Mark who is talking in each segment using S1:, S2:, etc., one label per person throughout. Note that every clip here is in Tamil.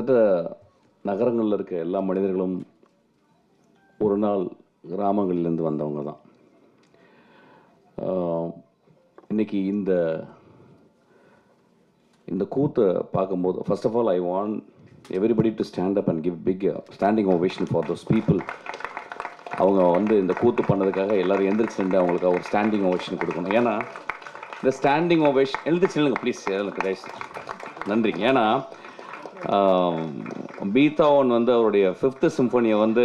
S1: கிட்டத்தட்ட நகரங்களில் இருக்க எல்லா மனிதர்களும் ஒரு நாள் கிராமங்கள்லேருந்து வந்தவங்க தான். இன்றைக்கி இன்னைக்கு இந்த இந்த கூத்தை பார்க்கும்போது first of all I want everybody to stand up and give big standing ovation for those people அவங்க வந்து இந்த கூத்து பண்ணதுக்காக எல்லாரும் எந்திரிச்சு நின்று அவங்களுக்கு ஒரு ஸ்டாண்டிங் ஓவேஷன் கொடுக்கணும். ஏன்னா இந்த ஸ்டாண்டிங் ஓவேஷன் எழுந்திரிச்சு நில்லுங்க ப்ளீஸ் எழுதுங்க நன்றி ஏன்னா பீத்தாவன் வந்து அவருடைய ஃபிஃப்த்து சிம்பனியை வந்து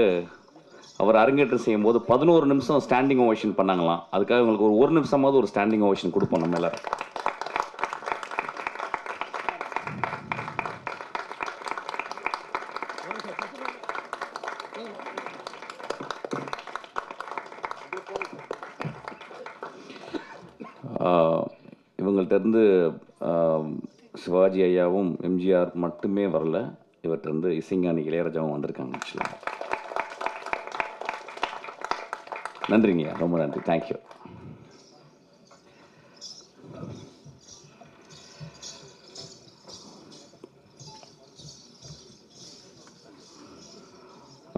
S1: அவர் அரங்கேற்றம் செய்யும் போது பதினோரு நிமிஷம் ஸ்டாண்டிங் ஓவேஷன் பண்ணாங்களாம். அதுக்காக உங்களுக்கு ஒரு ஒரு நிமிஷமாவது ஒரு ஸ்டாண்டிங் ஓவேஷன் கொடுப்போம் நம்ம எல்லாரும். இவங்கள்ட்ட இருந்து சிவாஜி ஐயாவும் எம்ஜிஆர் மட்டுமே வரல. இவர்கிட்ட இருந்து இசைஞானி இளையராஜாவும் வந்திருக்காங்க. ஆக்சுவலாக நன்றிங்கய்யா. ரொம்ப நன்றி. தேங்க்யூ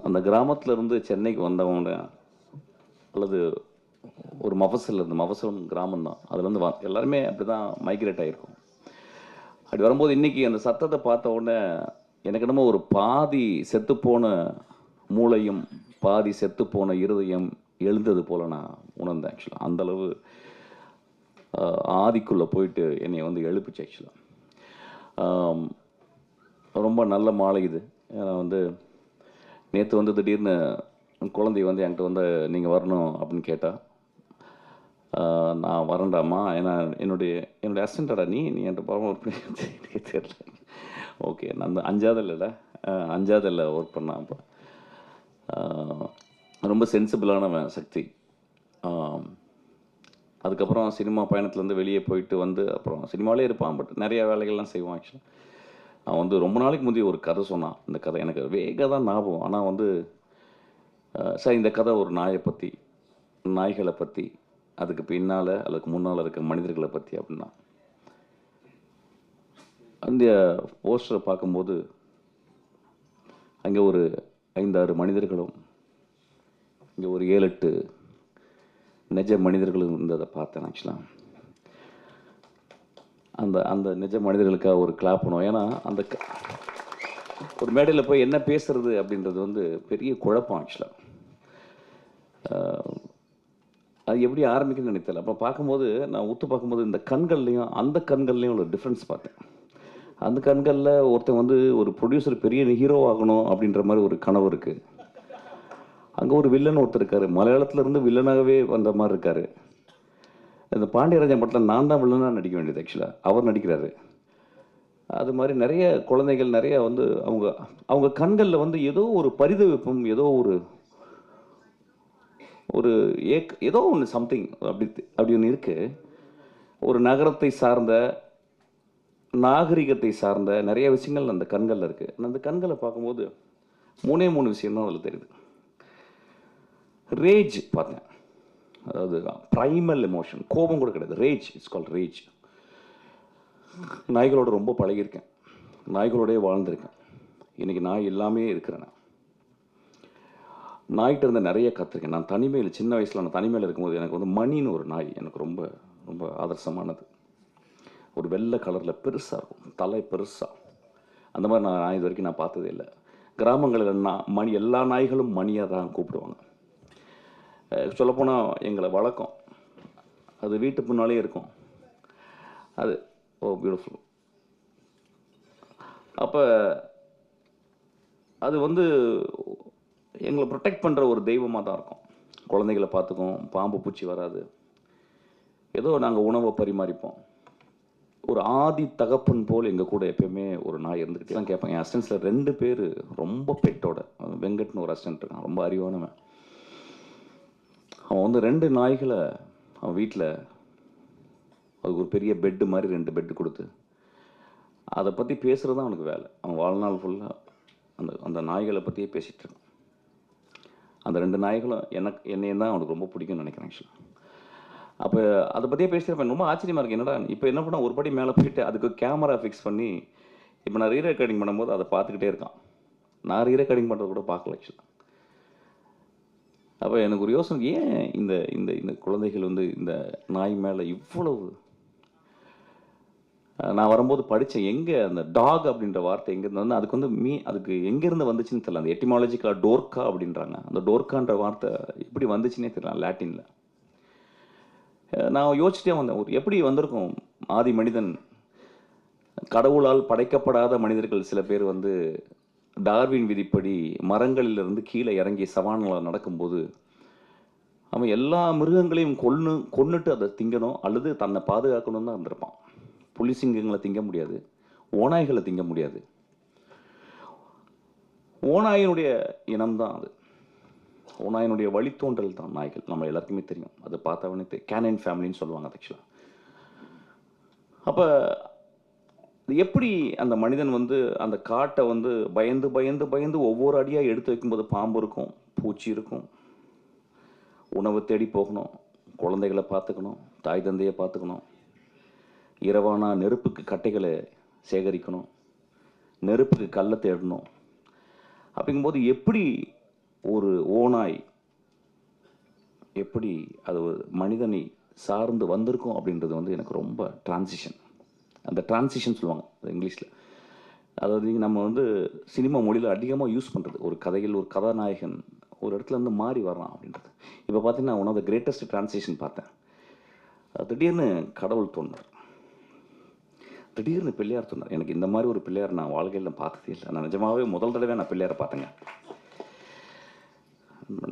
S1: அந்த கிராமத்தில் இருந்து சென்னைக்கு வந்தவங்க அல்லது ஒரு மஃபசல் இருந்து மஃபசல் கிராமம் தான் அதுலேருந்து வ எல்லாருமே அப்படி தான் மைக்ரேட் ஆகிருக்கும் அப்படி வரும்போது இன்னைக்கு அந்த சத்தத்தை பார்த்த உடனே எனக்கு என்னமோ ஒரு பாதி செத்துப்போன மூளையும் பாதி செத்துப்போன இருதயம் எழுந்தது போல நான் உணர்ந்தேன் ஆக்சுவலாக அந்தளவு ஆதிக்குள்ளே போயிட்டு என்னை வந்து எழுப்பிச்சு ஆக்சுவலாக ரொம்ப நல்ல மாலை இது. ஏன்னா வந்து நேற்று வந்து திடீர்னு குழந்தை வந்து என்கிட்ட வந்து நீங்கள் வரணும் அப்படின்னு கேட்டால் நான் வரண்டாமா ஏன்னா என்னுடைய என்னுடைய அசிஸ்டண்டடா நீ? நீ என்கிட்ட பாவம் ஒர்க் பண்ணி தெரியல. ஓகே நான் அந்த அஞ்சாவது இல்லைல்ல ஒர்க் பண்ணேன் அப்போ. ரொம்ப சென்சிபிளானவன் சக்தி. அதுக்கப்புறம் சினிமா பயணத்துலேருந்து வெளியே போயிட்டு வந்து அப்புறம் சினிமாலே இருப்பான் பட் நிறையா வேலைகள்லாம் செய்வான் ஆக்சுவலாக அவன் வந்து ரொம்ப நாளைக்கு முந்தைய ஒரு கதை சொன்னான். இந்த கதை எனக்கு வேக தான் ஞாபகம். ஆனால் வந்து சார் இந்த கதை ஒரு நாயை பற்றி நாய்களை பற்றி அதுக்கு பின்னால் அதுக்கு முன்னால் இருக்க மனிதர்களை பற்றி அப்படின்னா அந்த போஸ்டரை பார்க்கும்போது அங்கே ஒரு ஐந்தாறு மனிதர்களும் இங்கே ஒரு ஏழு எட்டு நிஜ மனிதர்களும் இருந்ததை பார்த்தேன் ஆக்சுவலாக அந்த அந்த நிஜ மனிதர்களுக்காக ஒரு கிளாப் பண்ணுவோம். ஏன்னா அந்த க- ஒரு மேடையில் போய் என்ன பேசுறது அப்படின்றது வந்து பெரிய குழப்பம் ஆக்சுவலாக அது எப்படி ஆரம்பிக்கணும்னு நினைத்தல அப்போ பார்க்கும்போது நான் உத்து பார்க்கும்போது இந்த கண்கள்லையும் அந்த கண்கள்லையும் ஒரு டிஃப்ரென்ஸ் பார்த்தேன். அந்த கண்களில் ஒருத்தன் வந்து ஒரு ப்ரொடியூசர் பெரிய ஹீரோ ஆகணும் அப்படின்ற மாதிரி ஒரு கனவு இருக்குது அங்கே ஒரு வில்லன் ஒருத்தர் இருக்காரு. மலையாளத்துலேருந்து வில்லனாகவே வந்த மாதிரி இருக்காரு. இந்த பாண்டியராஜன் படத்தில் நான் தான் வில்லனாக நடிக்க வேண்டியது ஆக்சுவலாக அவர் நடிக்கிறாரு. அது மாதிரி நிறைய குழந்தைகள் நிறைய வந்து அவங்க அவங்க கண்களில் வந்து ஏதோ ஒரு பரிதவிப்பும் ஏதோ ஒரு ஒரு ஏக் ஏதோ ஒன்று சம்திங் அப்படி அப்படி ஒன்று இருக்குது ஒரு நகரத்தை சார்ந்த நாகரிகத்தை சார்ந்த நிறைய விஷயங்கள் அந்த கண்களில் இருக்குது நான் அந்த கண்களை பார்க்கும்போது மூணே மூணு விஷயம் தான் அதில் தெரியுது. ரேஜ் பார்த்தேன். அதாவது ப்ரைமல் எமோஷன் கோபம் கூட கிடையாது. ரேஜ் இட்ஸ் கால் ரேஜ் நாய்களோட ரொம்ப பழகியிருக்கேன். நாய்களோடய வாழ்ந்திருக்கேன். இன்றைக்கி நாய் எல்லாமே இருக்கிறேன் நாய்கிட்ட இருந்த நிறைய கற்றுருக்கேன் நான் தனிமையில் சின்ன வயசில் நான் தனிமையில் இருக்கும்போது எனக்கு வந்து மணின்னு ஒரு நாய் எனக்கு ரொம்ப ரொம்ப ஆதர்சமானது. ஒரு வெள்ளை கலரில் பெருசாக இருக்கும். தலை பெருசாக அந்த மாதிரி நான் நாய் இது வரைக்கும் நான் பார்த்ததே இல்லை. கிராமங்களில் நான் மணி எல்லா நாய்களும் மணியாக தான் கூப்பிடுவாங்க. சொல்லப்போனால் எங்களை வழக்கம் அது வீட்டு முன்னாலே இருக்கும். அது ஓ பியூட்டிஃபுல் அப்போ அது வந்து எங்களை ப்ரொடெக்ட் பண்ணுற ஒரு தெய்வமாக தான் இருக்கும். குழந்தைகளை பார்த்துக்கும் பாம்பு பூச்சி வராது. ஏதோ நாங்கள் உணவை பரிமாறிப்போம். ஒரு ஆதி தகப்பன் போல் எங்கள் கூட எப்பயுமே ஒரு நாய் இருந்துக்கிட்டே தான் கேட்பாங்க என் அசிஸ்டன்ஸில் ரெண்டு பேர் ரொம்ப பெட்டோட வெங்கட்னு ஒரு அசிஸ்டன்ட் இருக்கான். ரொம்ப அறிவானவன். அவன் வந்து ரெண்டு நாய்களை அவன் வீட்டில் அதுக்கு ஒரு பெரிய பெட்டு மாதிரி ரெண்டு பெட்டு கொடுத்து அதை பற்றி பேசுகிறது தான் அவனுக்கு வேலை. அவன் வாழ்நாள் ஃபுல்லாக அந்த அந்த நாய்களை பற்றியே பேசிகிட்டு இருக்கான். அந்த ரெண்டு நாய்களும் எனக்கு என்னையும் தான் அவனுக்கு ரொம்ப பிடிக்கும்னு நினைக்கிறேன் ஆக்சுவலாக அப்போ அதை பற்றியே பேசியிருப்பேன். ரொம்ப ஆச்சரியமாக இருக்குது என்னடா இப்போ என்ன பண்ண ஒரு படி மேலே போயிட்டு அதுக்கு கேமரா ஃபிக்ஸ் பண்ணி இப்போ நான் ரீ ரெக்கார்டிங் பண்ணும்போது அதை பார்த்துக்கிட்டே இருக்கான். நான் ரீ ரெக்கார்டிங் பண்ணுறது கூட பார்க்கல ஆக்சுவலாக அப்போ எனக்கு ஒரு யோசனை ஏன் இந்த இந்த இந்த குழந்தைகள் வந்து இந்த நாய் மேலே இவ்வளவு நான் வரும்போது படித்தேன் எங்கே அந்த டாக் அப்படின்ற வார்த்தை எங்கேருந்து வந்து அதுக்கு வந்து மீ அதுக்கு எங்கேருந்து வந்துச்சுன்னு தெரியல. அந்த எட்டிமாலஜிக்கலாக டோர்க்கா அப்படின்றாங்க. அந்த டோர்க்கான்ற வார்த்தை எப்படி வந்துச்சுன்னே தெரியல லாட்டினில். நான் யோசிச்சிட்டே வந்தேன். ஒரு எப்படி வந்திருக்கும்? ஆதி மனிதன் கடவுளால் படைக்கப்படாத மனிதர்கள் சில பேர் வந்து டார்வின் விதிப்படி மரங்களிலிருந்து கீழே இறங்கி சவானில் நடக்கும்போது அவன் எல்லா மிருகங்களையும் கொன்று கொன்னுட்டு அதை திங்கணும் அல்லது தன்னை பாதுகாக்கணும் தான் இருந்திருப்பான். புலி சிங்கங்களை திங்க முடியாது ஓநாய்களை திங்க முடியாது. ஓநாயினுடைய இனம்தான் அது. ஓநாயினுடைய வழித்தோன்றல் தான் நாய்கள் நம்ம எல்லாருக்குமே தெரியும். அது பார்த்தவனே கேனன் ஃபேமிலின்னு சொல்லுவாங்க ஆக்சுவலாக அப்போ எப்படி அந்த மனிதன் வந்து அந்த காட்டை வந்து பயந்து பயந்து பயந்து ஒவ்வொரு அடியாக எடுத்து வைக்கும்போது பாம்பு இருக்கும் பூச்சி இருக்கும். உணவு தேடி போகணும் குழந்தைகளை பார்த்துக்கணும் தாய் தந்தையை பார்த்துக்கணும். இரவானா நெருப்புக்கு கட்டைகளை சேகரிக்கணும். நெருப்புக்கு கல்லை தேடணும். அப்படிங்கும்போது எப்படி ஒரு ஓனாய் எப்படி அது ஒரு மனிதனை சார்ந்து வந்திருக்கும் அப்படின்றது வந்து எனக்கு ரொம்ப டிரான்சிஷன் அந்த டிரான்சிஷன் சொல்லுவாங்க இங்கிலீஷில். அதாவது நம்ம வந்து சினிமா மொழியில் அதிகமாக யூஸ் பண்ணுறது ஒரு கதையில் ஒரு கதாநாயகன் ஒரு இடத்துல இருந்து மாறி வர்றான் அப்படின்றது. இப்போ பார்த்தீங்கன்னா one of the greatest transition பார்த்தேன். அது திடீர்னு கடவுள் தோன்றார். திடீர்னு பிள்ளையார் சொன்னார் எனக்கு இந்த மாதிரி ஒரு பிள்ளையார் நான் வாழ்க்கையில் பார்த்ததே இல்லை. நான் நிஜமாவே முதல் தடவை நான் பிள்ளையாரை பார்த்தேங்க.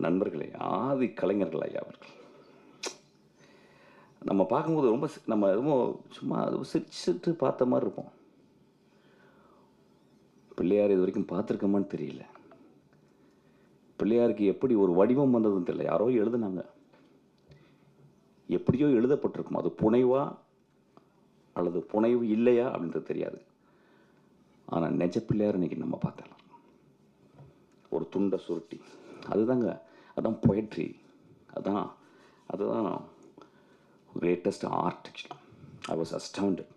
S1: நண்பர்களே ஆதி கலைஞர்கள் ஐயா அவர்கள். நம்ம பார்க்கும்போது ரொம்ப நம்ம எதுவும் சும்மா அது சிரிச்சுட்டு பார்த்த மாதிரி இருப்போம். பிள்ளையார் இது வரைக்கும் பார்த்துருக்கோமான்னு தெரியல. பிள்ளையாருக்கு எப்படி ஒரு வடிவம் வந்ததுன்னு தெரியல. யாரோ எழுதுனாங்க. எப்படியோ எழுதப்பட்டிருக்கும். அது புனைவாக அல்லது புனைவு இல்லையா அப்படின்றது தெரியாது. ஆனால் நெஜ பிள்ளையார் இன்றைக்கி நம்ம பார்த்தலாம் ஒரு துண்டை சுருட்டி. அதுதாங்க அதுதான் பொயட்ரி அதுதான் அதுதான் greatest art I was astounded